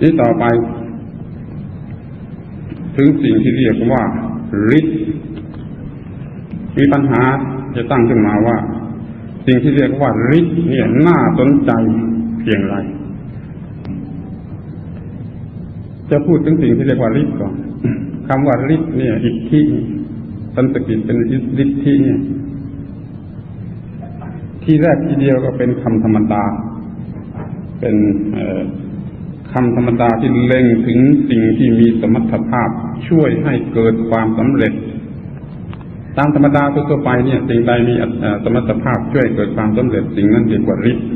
นี่ต่อไป ถึงสิ่งที่เรียกว่าฤทธิ์มีปัญหาจะตั้งขึ้นมาว่า สิ่งที่เรียกว่าฤทธิ์เนี่ยน่าสนใจเพียงไร จะพูดถึงสิ่งที่เรียกว่าฤทธิ์ก่อนคำว่าฤทธิ์เนี่ยอิทธิสันสกฤตเป็นฤทธิเนี่ย ที่แรกทีเดียวก็เป็นคำธรรมดาเป็น คำธรรมดาที่เล็งถึงสิ่งที่มีสมรรถภาพช่วยให้เกิดความสำเร็จ ตามธรรมดาทั่วไปเนี่ยสิ่งใดมีสมรรถภาพช่วยเกิดความสำเร็จ สิ่งนั้นเรียกว่าฤทธิ์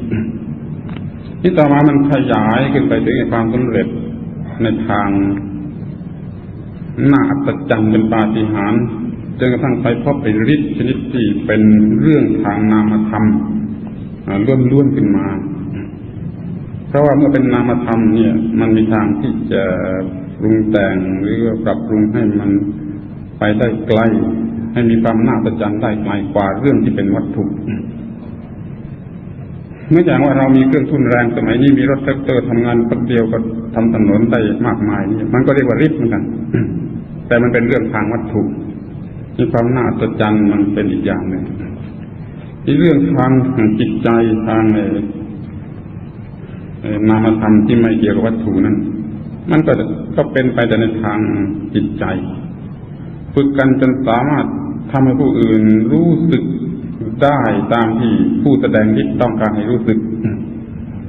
ที่ต่อมามันขยายขึ้นไปถึงความสำเร็จในทางน่าอัศจรรย์เป็นปาฏิหาริย์จนกระทั่งไปพบไอ้ฤทธิ์ชนิดที่เป็นเรื่องทางนามธรรมล้วนๆขึ้นมา เพราะว่าเมื่อเป็นนามธรรมเนี่ย มันมีทางที่จะปรุงแต่งหรือปรับปรุงให้มันไปได้ไกล ให้มีความน่าประจันได้ไกลกว่าเรื่องที่เป็นวัตถุเมื่ออย่างว่าเรามีเครื่องทุนแรงสมัยนี้มีรถแท็กเตอร์ทำงานแป๊บเดียวก็ทำถนนได้มากมายนี่มันก็เรียกว่าริบเหมือนกัน แต่มันเป็นเรื่องทางวัตถุมีความน่าอัศจรรย์มันเป็นอีกอย่างหนึ่งที่เรื่องทางจิตใจทาง นามธรรมที่ไม่เกี่ยวกับวัตถุนั้น มันก็ก็เป็นไปแต่ในทางจิตใจ ฝึกกันจนสามารถทำให้ผู้อื่นรู้สึกได้ตามที่ผู้แสดงที่ต้องการให้รู้สึก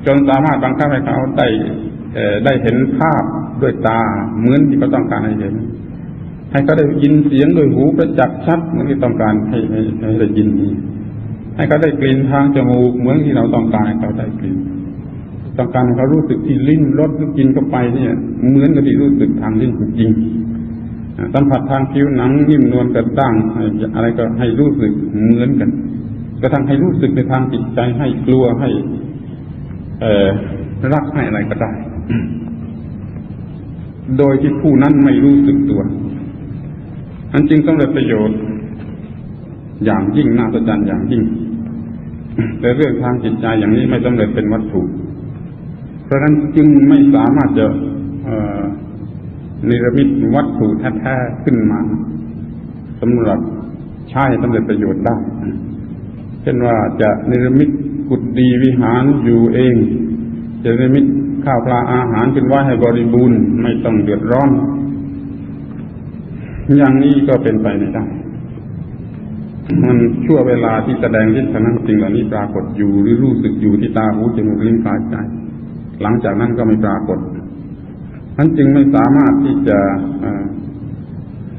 จนสามารถบังคับให้เขาได้ได้เห็นภาพด้วยตาเหมือนที่เขาต้องการให้เห็น ให้เขาได้ยินเสียงด้วยหูประจักษ์ชัดเหมือนที่ต้องการให้ให้ได้ยิน ให้เขาได้กลิ่นทางจมูกเหมือนที่เราต้องการให้เขาได้กลิ่น ต้องการให้เขารู้สึกที่ลิ้นรสหรือกินเข้าไปเนี่ย เหมือนกับที่รู้สึกทางลิ้นจริงสัมผัสทางผิวหนังนิ่มนวลกระด้างอะไรก็ให้รู้สึกเหมือนกันกระทั่งให้รู้สึกในทางจิตใจให้กลัวให้ เออรักให้อะไรก็ได้ โดยที่ผู้นั้นไม่รู้สึกตัวอันจึงต้องได้ประโยชน์ อย่างยิ่งน่าสะใจอย่างยิ่งแต่เรื่องทางจิตใจอย่างนี้ไม่สำเร็จเป็นวัตถุ เพราะนั้นจึงไม่สามารถจะนิรมิตวัตถุแท้ๆขึ้นมาสำหรับใช้สำเร็จประโยชน์ได้ เช่นว่าจะนิรมิตกุฏดีวิหารอยู่เอง จะนิรมิตข้าวปลาอาหารขึ้นไว้ให้บริบูรณ์ไม่ต้องเดือดร้อน อย่างนี้ก็เป็นไปไม่ได้มันชั่วเวลาที่แสดงฤทธิ์นั้นสิ่งเหล่านี้ปรากฏอยู่หรือรู้สึกอยู่ที่ตาหูจมูกลิ้นกายใจ หลังจากนั้นก็ไม่ปรากฏนั้นจึงไม่สามารถที่จะ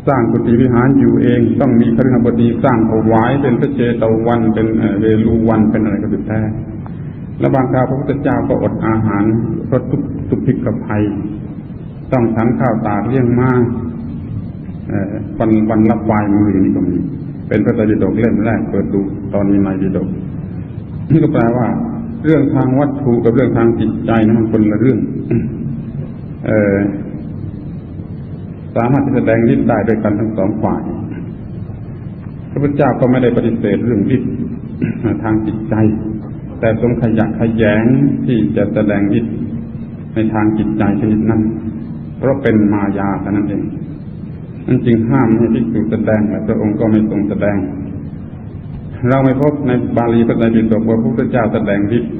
สร้างกุฏิวิหารอยู่เอง ต้องมีพระฤหบดีสร้างเอาไว้เป็นพระเจตวัน เป็นเวลูวันเป็นอะไรก็สุดแท้และบางคราวพระพุทธเจ้าก็อดอาหารเพราะทุกทุกพิกกับภัย ต้องฉันข้าวตาเลี้ยงมากวันวันรับวายมือนี่ก็มี เป็นพระไตรปิฎกเล่มแรกเปิดดูตอนมีในปิฎกนี่ก็แปลว่า เรื่องทางวัตถุกับเรื่องทางจิตใจนั้นมันคนละเรื่อง เออสามารถจะแสดงฤทธิ์ได้ด้วยกันทั้งสองฝ่าย พระพุทธเจ้าก็ไม่ได้ปฏิเสธเรื่องฤทธิ์ทางจิตใจ แต่ทรงขยักขยงที่จะแสดงฤทธิ์ในทางจิตใจชนิดนั้น เพราะเป็นมายาเท่านั้นเองนั่นจึงห้ามให้ภิกษุแสดงแต่พระองค์ก็ไม่ทรงแสดง เราไม่พบในบาลีพระไตรปิฎกว่าพระพุทธเจ้าแสดงฤทธิ์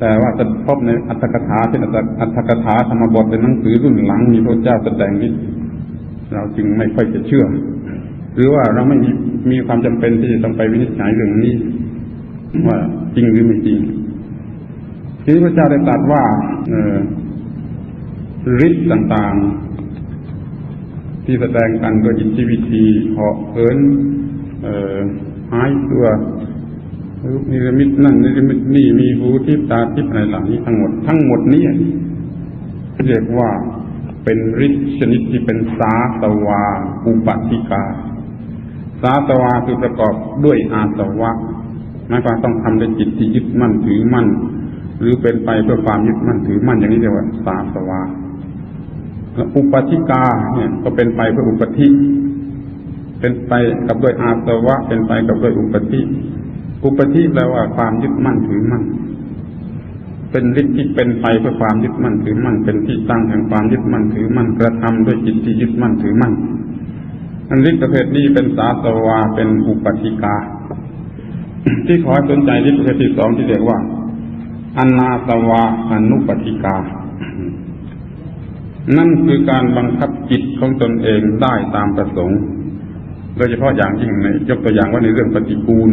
แต่ว่าจะพบในอัตถกถาเป็นอัตถกถาธรรมบทเป็นหนังสือรุ่นหลังมีพระเจ้าแสดงนี้เราจึงไม่ค่อยจะเชื่อ หรือว่าเราไม่มีมีความจำเป็นที่จะต้องไปวินิจฉัยเรื่องนี้ ว่าจริงหรือไม่จริงที่พระเจ้าได้ตรัสว่าฤทธิ์ต่างๆ ที่แสดงกันโดยอิทธิวิธีเหาะเอิน หายตัวนิรมิตนั่นนิรมิตนี่มีหูทิพตาทิพอะไรเหล่านี้ทั้งหมดทั้งหมดนี้เรียกว่าเป็นฤทธิ์ชนิดที่เป็นสาสวาอุปติกา สาสวาคือประกอบด้วยอาสวะหมายความต้องทำด้วยจิตที่ยึดมั่นถือมั่น หรือเป็นไปเพื่อความยึดมั่นถือมั่นอย่างนี้เรียกว่าสาสวาอุปติกาเนี่ยก็เป็นไปเพื่ออุปธิ เป็นไปกับด้วยอาสวะ เป็นไปกับด้วยอุปธิอุปธิแปลว่าความยึดมั่นถือมั่น เป็นฤทธิ์ที่เป็นไปเพื่อความยึดมั่นถือมั่น เป็นที่ตั้งแห่งความยึดมั่นถือมั่นกระทำด้วยจิตที่ยึดมั่นถือมั่นอันฤทธิ์ประเภทนี้เป็นสาสวาเป็นอุปติกา ที่ขอให้สนใจฤทธิ์ประเภทที่สองที่เรียกว่าอนาสวาอนุปติกา นั่นคือการบังคับจิตของตนเองได้ตามประสงค์ โดยเฉพาะอย่างยิ่งในยกตัวอย่างว่าในเรื่องปฏิกูล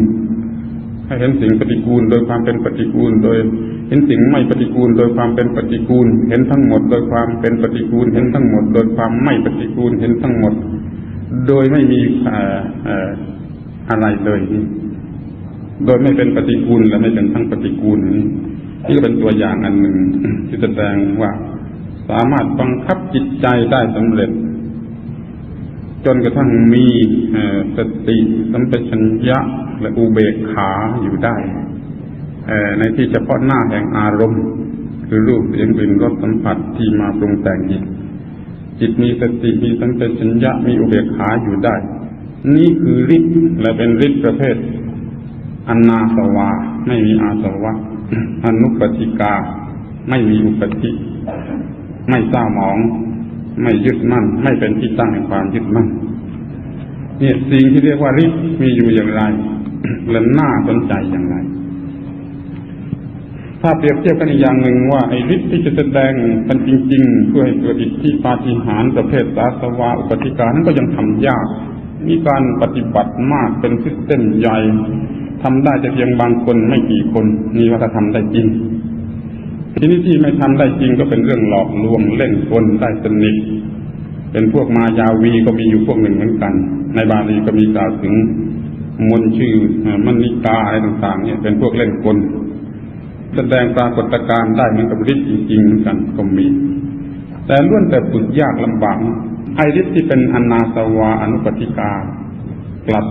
ให้เห็นสิ่งปฏิกูลโดยความเป็นปฏิกูล โดย เห็นสิ่งไม่ปฏิกูล โดยความเป็นปฏิกูล เห็นทั้งหมด โดยความเป็นปฏิกูล เห็นทั้งหมด โดยความไม่ปฏิกูล เห็นทั้งหมด โดยไม่มีอะไรเลยโดยไม่เป็นปฏิกูลและไม่เป็นทั้งปฏิกูลนี้นี่ก็เป็นตัวอย่างอันหนึ่งที่แสดงว่าสามารถบังคับจิตใจได้สำเร็จ จนกระทั่งมีสติสัมปชัญญะและอุเบกขาอยู่ได้ในที่เฉพาะหน้าแห่งอารมณ์ คือรูปเสียงกลิ่นรสสัมผัสที่มาปรุงแต่งจิตจิตมีสติมีสัมปชัญญะมีอุเบกขาอยู่ได้ นี่คือฤทธิ์และเป็นฤทธิ์ประเภทอนนาสวา ไม่มีอาสวะอนุปติกา ไม่มีอุปธิไม่เศร้าหมอง ไม่ยึดมั่น ไม่เป็นที่ตั้งแห่งความยึดมั่น เนี่ยสิ่งที่เรียกว่าฤทธิ์มีอยู่อย่างไรและน่าสนใจอย่างไร ถ้าเปรียบเทียบกันอีกอย่างหนึ่งว่าไอ้ฤทธิ์ที่จะแสดงมันจริง ๆ เพื่อให้เกิดอิทธิปาฏิหาริย์ประเภทสาสวาอุปติการนั้นก็ยังทำยาก มีการปฏิบัติมากเป็นซิสเต็มใหญ่ทำได้แต่เพียงบางคนไม่กี่คนนี่ว่าถ้าทำได้จริงทีนี้ที่ไม่ทำได้จริงก็เป็นเรื่องหลอกลวงเล่นกลได้สนิท เป็นพวกมายาวีก็มีอยู่พวกหนึ่งเหมือนกัน ในบาลีก็มีกล่าวถึงมนชื่อมณิกาอะไรต่างๆ เนี่ยเป็นพวกเล่นกลแสดงปรากฏการณ์ได้เหมือนกับฤทธิ์จริงๆเหมือนกันก็มี แต่ล้วนแต่ฝึกยากลำบากไอฤทธิ์ที่เป็นอนาสวาอนุปติกากลับ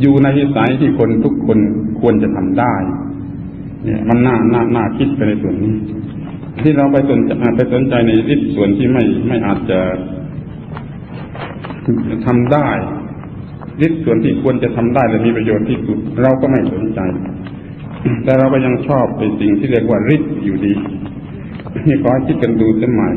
อยู่ในวิสัยที่คนทุกคนควรจะทำได้ เนี่ย มันน่าน่าน่าคิดไปในส่วนนี้ ที่เราไปสนใจไปสนใจในฤทธิ์ส่วนที่ไม่ไม่อาจจะ ทำได้ฤทธิ์ส่วนที่ควรจะทำได้และมีประโยชน์ที่สุด เราก็ไม่สนใจ แต่เราก็ยังชอบในสิ่งที่เรียกว่าฤทธิ์อยู่ดีนี่ขอคิดกันดูสักหม่